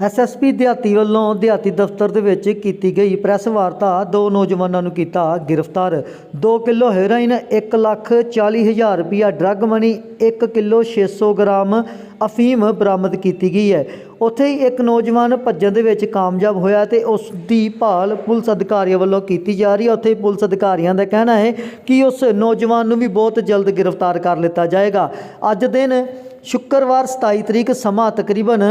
SSP ਦਿਹਾਤੀ ਵੱਲੋਂ ਦਿਹਾਤੀ ਦਫ਼ਤਰ ਦੇ ਵਿੱਚ ਕੀਤੀ ਗਈ ਪ੍ਰੈਸ ਵਾਰਤਾ, ਦੋ ਨੌਜਵਾਨਾਂ ਨੂੰ ਕੀਤਾ ਗ੍ਰਿਫਤਾਰ। 2 ਕਿਲੋ ਹੈਰੋਇਨ 1 ਲੱਖ 40 ਹਜ਼ਾਰ ਰੁਪਇਆ ਡਰੱਗ ਮਨੀ 1 ਕਿਲੋ 600 ਗ੍ਰਾਮ ਅਫੀਮ ਬਰਾਮਦ ਕੀਤੀ ਗਈ ਹੈ। ਉੱਥੇ ਹੀ ਇੱਕ ਨੌਜਵਾਨ ਭੱਜਣ ਦੇ ਵਿੱਚ ਕਾਮਯਾਬ ਹੋਇਆ ਤੇ ਉਸ ਦੀ ਭਾਲ ਪੁਲਿਸ ਅਧਿਕਾਰੀਆਂ ਵੱਲੋਂ ਕੀਤੀ ਜਾ ਰਹੀ ਹੈ। ਉੱਥੇ ਪੁਲਿਸ ਅਧਿਕਾਰੀਆਂ ਦਾ ਕਹਿਣਾ ਹੈ ਕਿ ਉਸ ਨੌਜਵਾਨ ਨੂੰ ਵੀ ਬਹੁਤ ਜਲਦ ਗ੍ਰਿਫਤਾਰ ਕਰ ਲਿੱਤਾ ਜਾਏਗਾ। ਅੱਜ ਦਿਨ ਸ਼ੁੱਕਰਵਾਰ 27 ਤਰੀਕ ਸਮਾਂ ਤਕਰੀਬਨ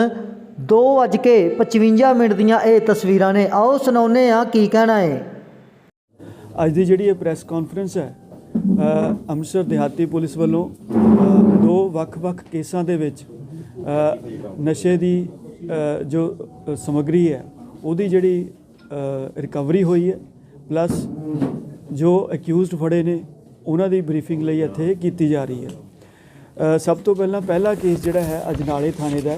2:55 ਮਿੰਟ ਦੀਆਂ ਇਹ ਤਸਵੀਰਾਂ ਨੇ। ਆਓ ਸੁਣਾਉਂਦੇ ਆ ਕੀ ਕਹਿਣਾ ਹੈ। ਅੱਜ ਦੀ ਜਿਹੜੀ ਇਹ ਪ੍ਰੈਸ ਕਾਨਫਰੰਸ ਹੈ ਅੰਮ੍ਰਿਤਸਰ ਦਿਹਾਤੀ ਪੁਲਿਸ ਵੱਲੋਂ ਦੋ ਵੱਖ-ਵੱਖ ਕੇਸਾਂ ਦੇ ਵਿੱਚ ਨਸ਼ੇ ਦੀ ਜੋ ਅ, ਸਮੱਗਰੀ ਹੈ ਉਹਦੀ ਜਿਹੜੀ ਰਿਕਵਰੀ ਹੋਈ ਹੈ ਪਲੱਸ ਜੋ ਅਕਿਊਜ਼ਡ ਫੜੇ ਨੇ ਉਹਨਾਂ ਦੀ ਬਰੀਫਿੰਗ ਲਈ ਇੱਥੇ ਕੀਤੀ ਜਾ ਰਹੀ ਹੈ। ਸਭ ਤੋਂ ਪਹਿਲਾਂ ਪਹਿਲਾ ਕੇਸ ਜਿਹੜਾ ਹੈ ਅਜਨਾਲੇ ਥਾਣੇ ਦਾ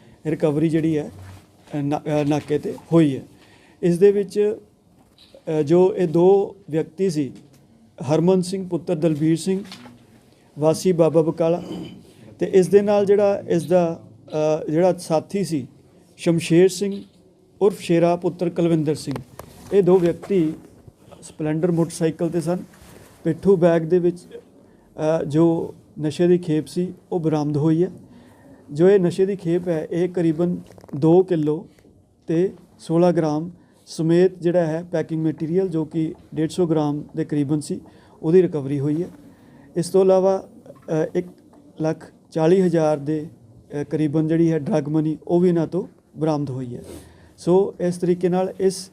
ਰਿਕਵਰੀ ਜਿਹੜੀ ਹੈ ਨਾ- ਨਾਕੇ ਤੇ ਹੋਈ ਹੈ। ਇਸ ਦੇ ਵਿੱਚ ਜੋ ਇਹ ਦੋ ਵਿਅਕਤੀ ਸੀ, ਹਰਮਨ ਸਿੰਘ ਪੁੱਤਰ ਦਲਬੀਰ ਸਿੰਘ, ਵਾਸੀ ਬਾਬਾ ਬਕਾਲਾ ਤੇ ਇਸ ਦੇ ਨਾਲ ਜਿਹੜਾ ਇਸ ਦਾ ਜਿਹੜਾ ਸਾਥੀ ਸੀ, ਸ਼ਮਸ਼ੇਰ ਸਿੰਘ ਉਰਫ ਸ਼ੇਰਾ ਪੁੱਤਰ ਕੁਲਵਿੰਦਰ ਸਿੰਘ, ਇਹ ਦੋ ਵਿਅਕਤੀ ਸਪਲੈਂਡਰ ਮੋਟਰਸਾਈਕਲ ਤੇ ਸਨ। ਪਿੱਠੂ ਬੈਗ ਦੇ ਵਿੱਚ ਜੋ ਨਸ਼ੇ ਦੀ ਖੇਪ ਸੀ, ਉਹ ਬਰਾਮਦ ਹੋਈ ਹੈ। ਜੋ ਇਹ ਨਸ਼ੇ ਦੀ ਖੇਪ ਹੈ, ਇਹ ਕਰੀਬਨ 2 ਕਿਲੋ ਤੇ 16 ਗ੍ਰਾਮ ਸਮੇਤ ਜਿਹੜਾ ਹੈ ਪੈਕਿੰਗ ਮਟੀਰੀਅਲ ਜੋ ਕਿ 150 ਗ੍ਰਾਮ ਦੇ ਕਰੀਬਨ ਸੀ, ਉਹਦੀ ਰਿਕਵਰੀ ਹੋਈ ਹੈ। ਇਸ ਤੋਂ ਇਲਾਵਾ 1 ਲੱਖ 40 ਹਜ਼ਾਰ ਦੇ ਕਰੀਬਨ ਜਿਹੜੀ ਹੈ ਡਰੱਗ ਮਨੀ ਉਹ ਵੀ ਇਹਨਾਂ ਤੋਂ ਬਰਾਮਦ ਹੋਈ ਹੈ। ਸੋ ਇਸ ਤਰੀਕੇ ਨਾਲ ਇਸ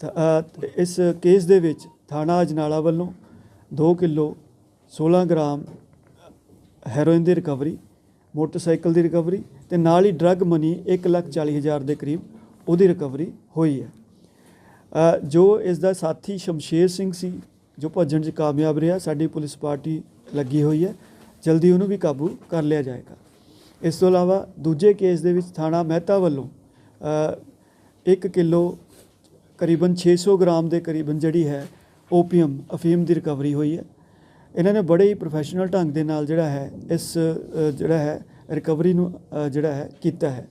ਥ- ਇਸ ਕੇਸ ਦੇ ਵਿੱਚ ਥਾਣਾ ਅਜਨਾਲਾ ਵੱਲੋਂ 2 ਕਿਲੋ 16 ਗ੍ਰਾਮ ਹੈਰੋਇਨ ਦੀ ਰਿਕਵਰੀ ਮੋਟਰਸਾਈਕਲ ਦੀ ਰਿਕਵਰੀ ਤੇ ਨਾਲ ਹੀ ਡਰੱਗ ਮਨੀ 1,40,000 ਦੇ ਕਰੀਬ ਉਹਦੀ ਰਿਕਵਰੀ ਹੋਈ ਹੈ। ਜੋ ਇਸ ਦਾ ਸਾਥੀ ਸ਼ਮਸ਼ੇਰ ਸਿੰਘ ਸੀ ਜੋ ਭੱਜਣ 'ਚ ਕਾਮਯਾਬ ਰਿਹਾ ਸਾਡੀ ਪੁਲਿਸ ਪਾਰਟੀ ਲੱਗੀ ਹੋਈ ਹੈ। ਜਲਦੀ ਉਹਨੂੰ ਵੀ ਕਾਬੂ ਕਰ ਲਿਆ ਜਾਏਗਾ। ਇਸ ਤੋਂ ਇਲਾਵਾ ਦੂਜੇ ਕੇਸ ਦੇ ਵਿੱਚ ਥਾਣਾ ਮਹਿਤਾ ਵੱਲੋਂ 1 ਕਿਲੋ ਕਰੀਬਨ 600 ਗ੍ਰਾਮ ਦੇ ਕਰੀਬਨ ਜਿਹੜੀ ਹੈ ਓਪੀਅਮ ਅਫੀਮ ਦੀ ਰਿਕਵਰੀ ਹੋਈ ਹੈ। ਇਹਨਾਂ ਨੇ ਬੜੇ ਹੀ ਪ੍ਰੋਫੈਸ਼ਨਲ ਢੰਗ ਦੇ ਨਾਲ ਜਿਹੜਾ ਹੈ, ਇਸ ਜਿਹੜਾ ਹੈ ਰਿਕਵਰੀ ਨੂੰ ਜਿਹੜਾ ਹੈ, ਕੀਤਾ ਹੈ।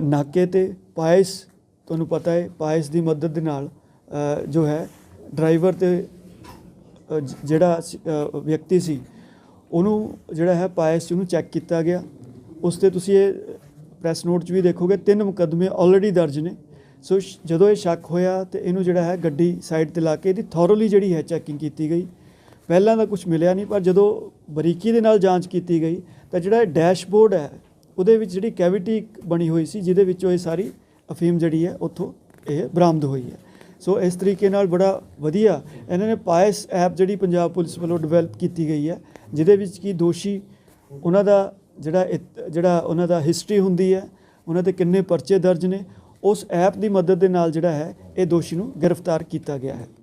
ਨਾਕੇ ਤੇ ਪਾਇਸ, ਤੁਹਾਨੂੰ ਪਤਾ ਹੈ, ਪਾਇਸ ਦੀ ਮਦਦ ਦੇ ਨਾਲ ਜੋ ਹੈ ਡਰਾਈਵਰ ਤੇ ਜਿਹੜਾ ਵਿਅਕਤੀ ਸੀ, ਉਹਨੂੰ ਜਿਹੜਾ ਹੈ, ਪਾਇਸ 'ਚ ਉਹਨੂੰ ਚੈੱਕ ਕੀਤਾ ਗਿਆ। ਉਸ ਤੇ ਤੁਸੀਂ ਇਹ ਪ੍ਰੈਸ ਨੋਟ 'ਚ ਵੀ ਦੇਖੋਗੇ, ਤਿੰਨ ਮੁਕੱਦਮੇ ਆਲਰੇਡੀ ਦਰਜ ਨੇ। ਸੋ ਸ਼- ਜਦੋਂ ਇਹ ਸ਼ੱਕ ਹੋਇਆ ਤੇ ਇਹਨੂੰ ਜਿਹੜਾ ਹੈ, ਗੱਡੀ ਸਾਈਡ ਤੇ ਲਾ ਕੇ ਇਹਦੀ ਥੋਰੋਲੀ ਜਿਹੜੀ ਹੈ ਚੈਕਿੰਗ ਕੀਤੀ ਗਈ। ਪਹਿਲਾਂ ਤਾਂ ਕੁਝ ਮਿਲਿਆ ਨਹੀਂ, ਪਰ ਜਦੋਂ ਬਰੀਕੀ ਦੇ ਨਾਲ ਜਾਂਚ ਕੀਤੀ ਗਈ, ਤਾਂ ਜਿਹੜਾ ਇਹ ਡੈਸ਼ਬੋਰਡ ਹੈ, ਉਹਦੇ ਵਿੱਚ ਜਿਹੜੀ ਕੈਵਿਟੀ ਬਣੀ ਹੋਈ ਸੀ, ਜਿਹਦੇ ਵਿੱਚੋਂ ਇਹ ਸਾਰੀ ਅਫੀਮ ਜਿਹੜੀ ਹੈ, ਉੱਥੋਂ ਇਹ ਬਰਾਮਦ ਹੋਈ ਹੈ। ਸੋ ਇਸ ਤਰੀਕੇ ਨਾਲ ਬੜਾ ਵਧੀਆ ਇਹਨਾਂ ਨੇ ਪਾਇਸ ਐਪ ਜਿਹੜੀ ਪੰਜਾਬ ਪੁਲਿਸ ਵੱਲੋਂ ਡਿਵੈਲਪ ਕੀਤੀ ਗਈ ਹੈ, ਜਿਹਦੇ ਵਿੱਚ ਕੀ ਦੋਸ਼ੀ ਉਹਨਾਂ ਦਾ ਜਿਹੜਾ ਇਤ- ਜਿਹੜਾ ਉਹਨਾਂ ਦਾ ਹਿਸਟਰੀ ਹੁੰਦੀ ਹੈ, ਉਹਨਾਂ ਦੇ ਕਿੰਨੇ ਪਰਚੇ ਦਰਜ ਨੇ, ਉਸ ਐਪ ਦੀ ਮਦਦ ਦੇ ਨਾਲ ਜਿਹੜਾ ਹੈ, ਇਹ ਦੋਸ਼ੀ ਨੂੰ ਗ੍ਰਿਫਤਾਰ ਕੀਤਾ ਗਿਆ ਹੈ।